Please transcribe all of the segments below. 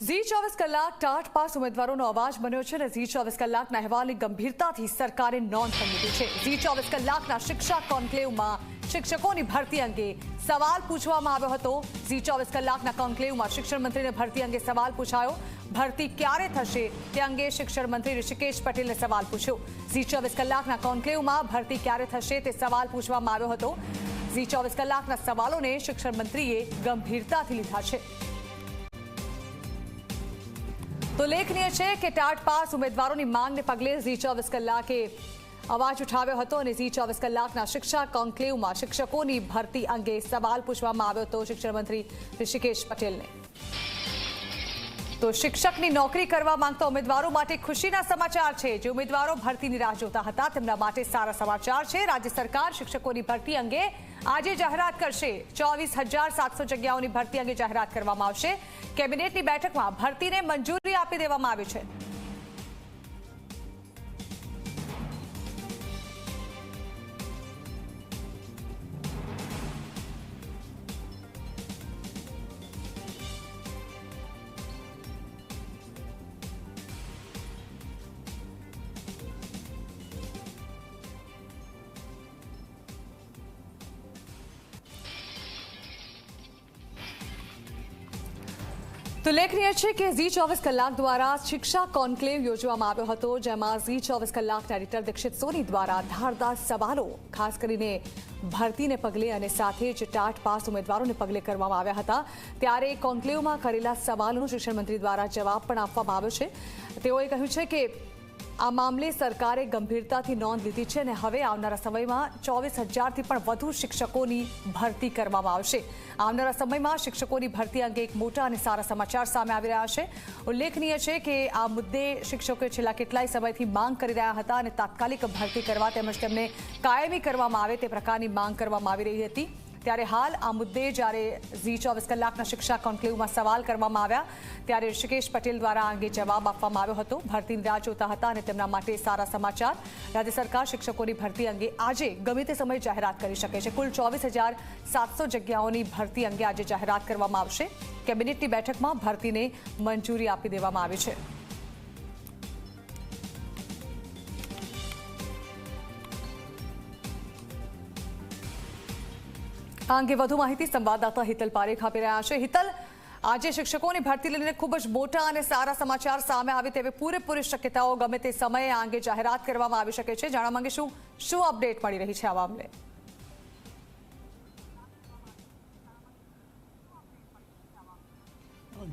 ઝી ચોવીસ કલાક TAT pass ઉમેદવારોનો અવાજ બન્યો છે અને ઝી ચોવીસ કલાકના અહેવાલની ગંભીરતાથી સરકારે નોંધ લીધી છે. ઝી ચોવીસ કલાકના શિક્ષા કોન્ક્લેવમાં શિક્ષકોની ભરતી અંગે સવાલ પૂછવામાં આવ્યો હતો. ઝી ચોવીસ કલાકના કોન્ક્લેવમાં શિક્ષણ મંત્રીને ભરતી અંગે સવાલ પૂછાયો. ભરતી ક્યારે થશે તે અંગે શિક્ષણ મંત્રી ઋષિકેશ પટેલને સવાલ પૂછ્યો. ઝી ચોવીસ કલાકના કોન્ક્લેવમાં ભરતી ક્યારે થશે તે સવાલ પૂછવામાં આવ્યો હતો. ઝી ચોવીસ કલાકના સવાલોને શિક્ષણ મંત્રીએ ગંભીરતાથી લીધા છે. તો લેખનીય છે કે ટાટ પાસ ઉમેદવારોની માંગને પગલે ઝી ચોવીસ કલાકે અવાજ ઉઠાવ્યો હતો અને ઝી ચોવીસ કલાકના શિક્ષા કોન્ક્લેવમાં શિક્ષકોની ભરતી અંગે સવાલ પૂછવામાં આવ્યો હતો શિક્ષણ મંત્રી ઋષિકેશ પટેલને. તો શિક્ષકની નોકરી કરવા માંગતા ઉમેદવારો માટે ખુશીના સમાચાર છે. જે ઉમેદવારો ભરતીની રાહ જોતા હતા, તેમના માટે સારા સમાચાર છે. રાજ્ય સરકાર શિક્ષકોની ભરતી અંગે આજે જાહેરાત કરશે. ચોવીસ જગ્યાઓની ભરતી અંગે જાહેરાત કરવામાં આવશે. કેબિનેટની બેઠકમાં ભરતીને મંજૂરી આપી દેવામાં આવી છે. તો લેખનીય છે કે ઝી ચોવીસ કલાક દ્વારા શિક્ષા કોન્ક્લેવ યોજવામાં આવ્યો હતો, જેમાં ઝી ચોવીસ કલાકના એડિટર દીક્ષિત સોની દ્વારા ધારદાર સવાલો, ખાસ કરીને ભરતીને પગલે અને સાથે જ ટાટ પાસ ઉમેદવારોને પગલે કરવામાં આવ્યા હતા. ત્યારે કોન્ક્લેવમાં કરેલા સવાલોનો શિક્ષણ મંત્રી દ્વારા જવાબ પણ આપવામાં આવ્યો છે. તેઓએ કહ્યું છે કે આ મામલે સરકારે ગંભીરતાથી નોંધ લીધી છે અને હવે આવનારા સમયમાં ચોવીસ હજારથી પણ વધુ શિક્ષકોની ભરતી કરવામાં આવશે. આવનારા સમયમાં શિક્ષકોની ભરતી અંગે એક મોટા અને સારા સમાચાર સામે આવી રહ્યા છે. ઉલ્લેખનીય છે કે આ મુદ્દે શિક્ષકોએ છેલ્લા કેટલાય સમયથી માંગ કરી રહ્યા હતા અને તાત્કાલિક ભરતી કરવા તેમજ તેમને કાયમી કરવામાં આવે તે પ્રકારની માંગ કરવામાં આવી રહી હતી. ત્યારે હાલ આ મુદ્દે જ્યારે ઝી ચોવીસ કલાકના શિક્ષા કોન્ક્લેવમાં સવાલ કરવામાં આવ્યા, ત્યારે ઋષિકેશ પટેલ દ્વારા આ અંગે જવાબ આપવામાં આવ્યો હતો. ભરતીની રાહ જોતા હતા અને તેમના માટે સારા સમાચાર. રાજ્ય સરકાર શિક્ષકોની ભરતી અંગે આજે ગમે તે સમયે જાહેરાત કરી શકે છે. કુલ ચોવીસ જગ્યાઓની ભરતી અંગે આજે જાહેરાત કરવામાં આવશે. કેબિનેટની બેઠકમાં ભરતીને મંજૂરી આપી દેવામાં આવી છે. આ અંગે વધુ માહિતી સંવાદદાતા હિતલ પારેખ આપી રહ્યા છે. હિતલ, આજે શિક્ષકોની ભરતી લઈને ખૂબ જ મોટા અને સારા સમાચાર સામે આવે તેવી પૂરેપૂરી શક્યતાઓ ગમે તે સમયે આ અંગે જાહેરાત કરવામાં આવી શકે છે. જાણવા માંગીશું શું અપડેટ મળી રહી છે આ મામલે?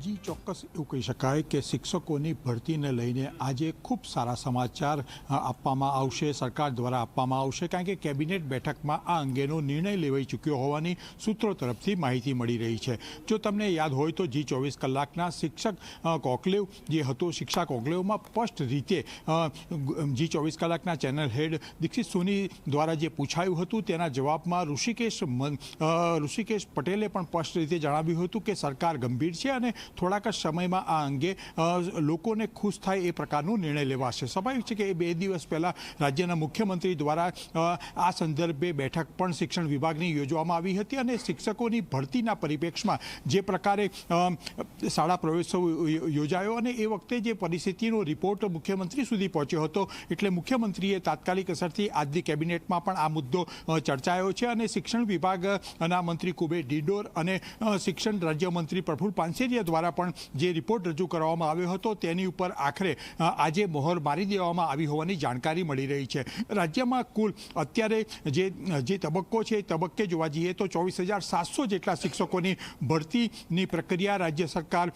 જી ચોક્કસ એવું કહી શકાય કે શિક્ષકોની ભરતીને લઈને આજે ખૂબ સારા સમાચાર આપવામાં આવશે, સરકાર દ્વારા આપવામાં આવશે, કારણ કે કેબિનેટ બેઠકમાં આ અંગેનો નિર્ણય લેવાઈ ચૂક્યો હોવાની સૂત્રો તરફથી માહિતી મળી રહી છે. જો તમને યાદ હોય તો જી ચોવીસ કલાકના શિક્ષક કોકલેવ જે હતો, શિક્ષા કોકલેવમાં સ્પષ્ટ રીતે જી ચોવીસ કલાકના ચેનલ હેડ દીક્ષિત સોની દ્વારા જે પૂછાયું હતું તેના જવાબમાં ઋષિકેશ ઋષિકેશ પટેલે પણ સ્પષ્ટ રીતે જણાવ્યું હતું કે સરકાર ગંભીર છે અને થોડાક જ સમયમાં આ અંગે લોકોને ખુશ થાય એ પ્રકારનો નિર્ણય લેવાશે. સ્વાભાવિક છે કે એ બે દિવસ પહેલાં રાજ્યના મુખ્યમંત્રી દ્વારા આ સંદર્ભે બેઠક પણ શિક્ષણ વિભાગની યોજવામાં આવી હતી અને શિક્ષકોની ભરતીના પરિપ્રેક્ષમાં જે પ્રકારે શાળા પ્રવેશો યોજાયો અને એ વખતે જે પરિસ્થિતિનો રિપોર્ટ મુખ્યમંત્રી સુધી પહોંચ્યો હતો, એટલે મુખ્યમંત્રીએ તાત્કાલિક અસરથી આજની કેબિનેટમાં પણ આ મુદ્દો ચર્ચાયો છે અને શિક્ષણ વિભાગના મંત્રી કુબેર ડિડોર અને શિક્ષણ રાજ્યમંત્રી પ્રફુલ પાનસેરિયા દ્વારા પણ જે રિપોર્ટ રજૂ કરવામાં આવ્યો હતો તેની ઉપર આખરે આજે મોહર મારી દેવામાં આવી હોવાની જાણકારી મળી રહી છે. રાજ્યમાં કુલ અત્યારે જે જે તબક્કો છે એ તબક્કે જોવા જઈએ તો ચોવીસ હજાર સાતસો જેટલા શિક્ષકોની ભરતીની પ્રક્રિયા રાજ્ય સરકાર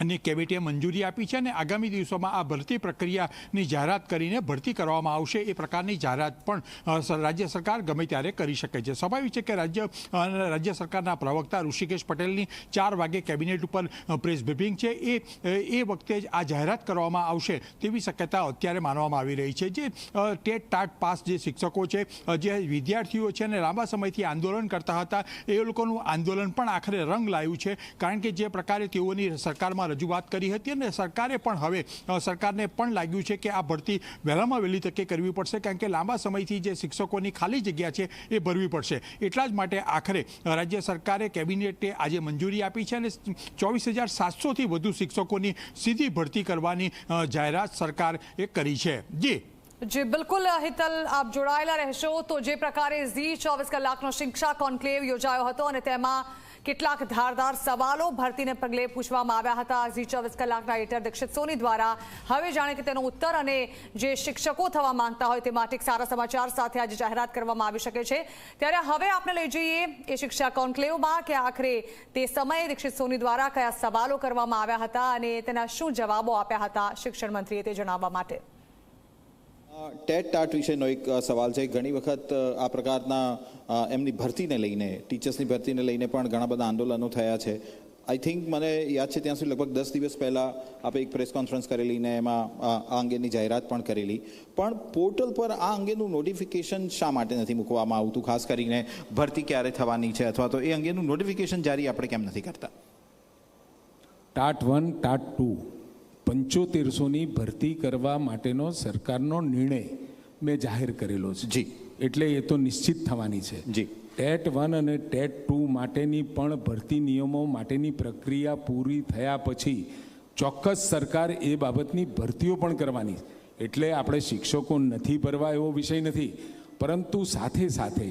અને કેબિનેટે મંજૂરી આપી છે અને આગામી દિવસોમાં આ ભરતી પ્રક્રિયાની જાહેરાત કરીને ભરતી કરવામાં આવશે. એ પ્રકારની જાહેરાત પણ રાજ્ય સરકાર ગમે ત્યારે કરી શકે છે. સ્વાભાવિક છે કે રાજ્ય રાજ્ય સરકારના પ્રવક્તા ઋષિકેશ પટેલની ચાર વાગે કેબિનેટ ઉપર પ્રેસ બ્રિફિંગ છે. એ એ વખતે જ આ જાહેરાત કરવામાં આવશે તેવી શક્યતા અત્યારે માનવામાં આવી રહી છે. જે ટેટ ટાટ પાસ જે શિક્ષકો છે જે વિદ્યાર્થીઓ છે અને લાંબા સમયથી આંદોલન કરતા હતા, એ લોકોનું આંદોલન પણ આખરે રંગ લાવ્યું છે. કારણ કે જે પ્રકારે તેઓની સરકારમાં વિધાનસભામાં રજૂઆત કરી હતી અને સરકારે પણ હવે સરકારને પણ લાગ્યું છે કે આ ભરતી વહેલામાં વહેલી તકે કરવી પડશે કારણ કે લાંબા સમયથી જે શિક્ષકોની ખાલી જગ્યા છે એ ભરવી પડશે. એટલા જ માટે આખરે રાજ્ય સરકારે કેબિનેટે આજે મંજૂરી આપી છે અને ચોવીસ હજાર સાતસોથી વધુ શિક્ષકોની સીધી ભરતી કરવાની જાહેરાત સરકાર એ કરી છે. જી. જી, બિલકુલ, હિતલ, આપ જોડાયેલા રહેશો તો જે પ્રકારે ઝી ચોવીસ કલાકનો શિક્ષા કોન્ક્લેવ યોજાયો હતો અને તેમાં કેટલાક ધારદાર સવાલો ભરતીને પગલે પૂછવામાં આવ્યા હતા. ઝી ચોવીસ કલાકના એડિટર દીક્ષિત સોની દ્વારા હવે જાણે કે તેનો ઉત્તર અને જે શિક્ષકો થવા માંગતા હોય તે માટે સારા સમાચાર સાથે આજે જાહેરાત કરવામાં આવી શકે છે. ત્યારે હવે આપણે લઈ જઈએ એ શિક્ષા કોન્ક્લેવમાં કે આખરે તે સમયે દીક્ષિત સોની દ્વારા કયા સવાલો કરવામાં આવ્યા હતા અને તેના શું જવાબો આપ્યા હતા શિક્ષણ મંત્રીએ તે જણાવવા માટે. ટેટ ટાટ વિશેનો એક સવાલ છે. ઘણી વખત આ પ્રકારના એમની ભરતીને લઈને, ટીચર્સની ભરતીને લઈને પણ ઘણા બધા આંદોલનો થયા છે. આઈ થિંક મને યાદ છે ત્યાં સુધી લગભગ દસ દિવસ પહેલાં આપણે એક પ્રેસ કોન્ફરન્સ કરેલી ને એમાં આ અંગેની જાહેરાત પણ કરેલી. પણ પોર્ટલ પર આ અંગેનું નોટિફિકેશન શા માટે નથી મૂકવામાં આવતું? ખાસ કરીને ભરતી ક્યારે થવાની છે? અથવા તો એ અંગેનું નોટિફિકેશન જારી આપણે કેમ નથી કરતા? ટાટ વન ટાટ ટુ પંચોતેરસોની ભરતી કરવા માટેનો સરકારનો નિર્ણય મેં જાહેર કરેલો છે જી. એટલે એ તો નિશ્ચિત થવાની છે જી. ટેટ વન અને ટેટ ટુ માટેની પણ ભરતી નિયમો માટેની પ્રક્રિયા પૂરી થયા પછી ચોક્કસ સરકાર એ બાબતની ભરતીઓ પણ કરવાની એટલે આપણે શિક્ષકો નથી ભરવા એવો વિષય નથી પરંતુ સાથે સાથે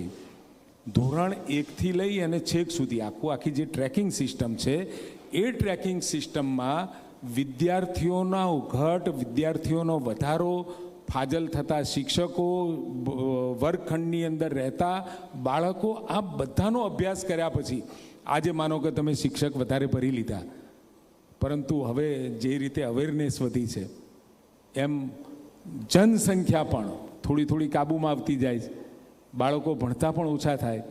ધોરણ એકથી લઈ અને છેક સુધી આખું આખી જે ટ્રેકિંગ સિસ્ટમ છે એ ટ્રેકિંગ સિસ્ટમમાં વિદ્યાર્થીઓના ઘટ, વિદ્યાર્થીઓનો વધારો, ફાજલ થતા શિક્ષકો વર્ગખંડની અંદર રહેતા બાળકો, આ બધાનો અભ્યાસ કર્યા પછી, આજે માનો કે તમે શિક્ષક વધારે ભરી લીધા. પરંતુ હવે જે રીતે અવેરનેસ વધી છે, એમ જનસંખ્યા પણ થોડી થોડી કાબૂમાં આવતી જાય બાળકો ભણતા પણ ઓછા થાય.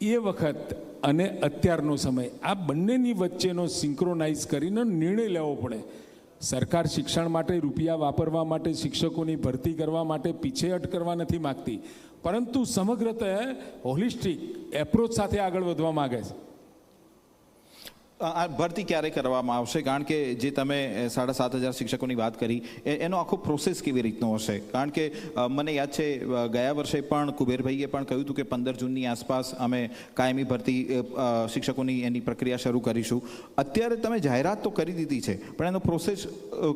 એ વખત અને અત્યારનો સમય, આ બંનેની વચ્ચેનો સિંક્રોનાઇઝ કરીને નિર્ણય લેવો પડે. સરકાર શિક્ષણ માટે રૂપિયા વાપરવા માટે, શિક્ષકોની ભરતી કરવા માટે પીછેહટ કરવા નથી માગતી. પરંતુ સમગ્રત હોલિસ્ટિક એપ્રોચ સાથે આગળ વધવા માગે છે. આ ભરતી ક્યારે કરવામાં આવશે? કારણ કે જે તમે સાડા સાત હજાર શિક્ષકોની વાત કરી એ- એનો આખો પ્રોસેસ કેવી રીતનો હશે? કારણ કે મને યાદ છે ગયા વર્ષે પણ કુબેરભાઈએ પણ કહ્યું હતું કે પંદર જૂનની આસપાસ અમે કાયમી ભરતી શિક્ષકોની એની પ્રક્રિયા શરૂ કરીશું. અત્યારે તમે જાહેરાત તો કરી દીધી છે પણ એનો પ્રોસેસ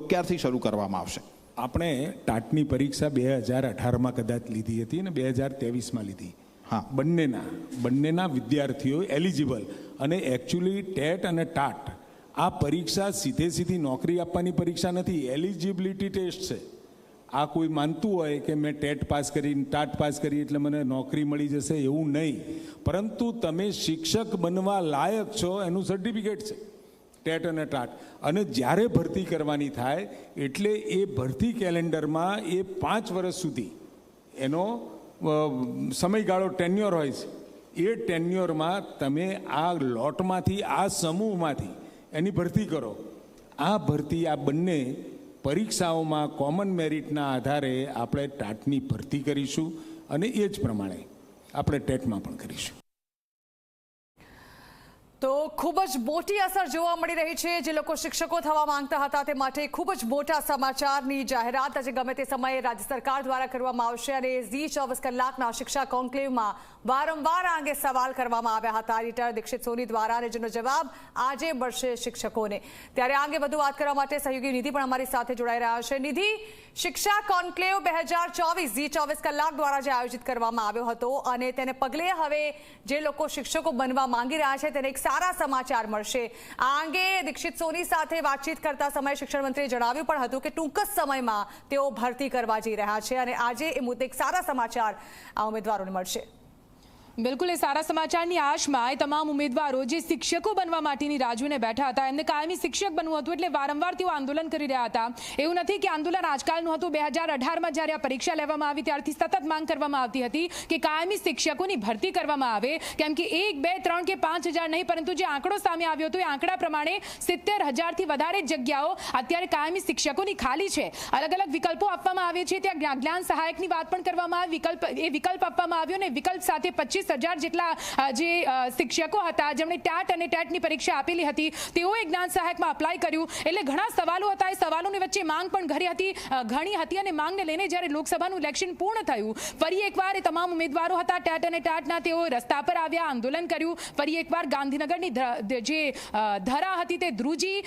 ક્યારથી શરૂ કરવામાં આવશે? આપણે ટાટની પરીક્ષા બે હજાર અઢારમાં કદાચ લીધી હતી અને બે હજાર ત્રેવીસમાં લીધી. હા. બંનેના બંનેના વિદ્યાર્થીઓ એલિજિબલ અને એકચ્યુઅલી ટેટ અને ટાટ, આ પરીક્ષા સીધે સીધી નોકરી આપવાની પરીક્ષા નથી એલિજિબિલિટી ટેસ્ટ છે. આ કોઈ માનતું હોય કે મેં ટેટ પાસ કરી, ટાટ પાસ કરી એટલે મને નોકરી મળી જશે એવું નહીં. પરંતુ તમે શિક્ષક બનવા લાયક છો, એનું સર્ટિફિકેટ છે, ટેટ અને ટાટ. અને જ્યારે ભરતી કરવાની થાય, એટલે એ ભરતી કેલેન્ડરમાં એ પાંચ વર્ષ સુધી એનો સમયગાળો ટેન્યોર હોય છે. એ ટેન્યોરમાં તમે આ લોટમાંથી, આ સમૂહમાંથી એની ભરતી કરો. આ ભરતી, આ બંને પરીક્ષાઓમાં કોમન મેરિટના આધારે આપણે ટાટની ભરતી કરીશું અને એ જ પ્રમાણે આપણે ટેટમાં પણ કરીશું. તો ખૂબ જ મોટી અસર જોવા મળી રહી છે. જે લોકો શિક્ષકો થવા માંગતા હતા તે માટે ખૂબ જ મોટા સમાચારની જાહેરાત આજે ગમે તે સમયે રાજ્ય સરકાર દ્વારા કરવામાં આવશે અને ઝી ચોવીસ કલાકના શિક્ષા કોન્ક્લેવમાં વારંવાર આ અંગે સવાલ કરવામાં આવ્યા હતા. રિટાયર દીક્ષિત સોની દ્વારા અને જેનો જવાબ આજે મળશે શિક્ષકોને. ત્યારે આ અંગે વધુ વાત કરવા માટે સહયોગી નિધિ પણ અમારી સાથે જોડાઈ રહ્યા છે. નિધિ, શિક્ષા કોન્ક્લેવ બે હજાર ચોવીસ ઝી ચોવીસ કલાક દ્વારા જે આયોજિત કરવામાં આવ્યો હતો અને તેને પગલે હવે જે લોકો શિક્ષકો બનવા માંગી રહ્યા છે તેને એક સારા સમાચાર મળશે. આ અંગે દીક્ષિત સોની સાથે વાતચીત કરતા સમયે શિક્ષણ મંત્રીએ જણાવ્યું પણ હતું કે ટૂંક જ સમયમાં તેઓ ભરતી કરવા જઈ રહ્યા છે અને આજે એ મુદ્દે સારા સમાચાર આ ઉમેદવારોને મળશે. બિલકુલ, એ સારા સમાચારની આશમાં એ તમામ ઉમેદવારો જે શિક્ષકો બનવા માટેની રાજુને બેઠા હતા, એમને કાયમી શિક્ષક બનવું હતું એટલે વારંવાર તેઓ આંદોલન કરી રહ્યા હતા. એવું નથી કે આંદોલન આજકાલનું હતું, બે હજાર અઢારમાં જ્યારે આ પરીક્ષા લેવામાં આવી ત્યારથી સતત માંગ કરવામાં આવતી હતી કે કાયમી શિક્ષકોની ભરતી કરવામાં આવે, કેમ કે એક, બે, ત્રણ કે પાંચ નહીં, પરંતુ જે આંકડો સામે આવ્યો હતો એ આંકડા પ્રમાણે સિત્તેર હજારથી વધારે જગ્યાઓ અત્યારે કાયમી શિક્ષકોની ખાલી છે. અલગ અલગ વિકલ્પો આપવામાં આવે છે, ત્યાં જ્ઞાન સહાયકની વાત પણ કરવામાં આવી, વિકલ્પ, એ વિકલ્પ આપવામાં આવ્યો ને વિકલ્પ સાથે પચીસ હજાર જેટલા જે શિક્ષકો હતા, જેમણે ટેટ અને ટેટની પરીક્ષા આપેલી હતી, તેઓએ જ્ઞાન સહાયકમાં અપ્લાય કર્યું. એટલે ઘણા સવાલો હતા. એ સવાલોની વચ્ચે માંગ પણ ઘણી હતી ઘણી હતી અને માંગને લઈને જ્યારે લોકસભાનું ઇલેક્શન પૂર્ણ થયું, ફરી એકવાર એ તમામ ઉમેદવારો હતા, ટેટ અને ટેટના, તેઓ રસ્તા પર આવ્યા, આંદોલન કર્યું. ફરી એકવાર ગાંધીનગરની જે ધરા હતી તે ધ્રુજી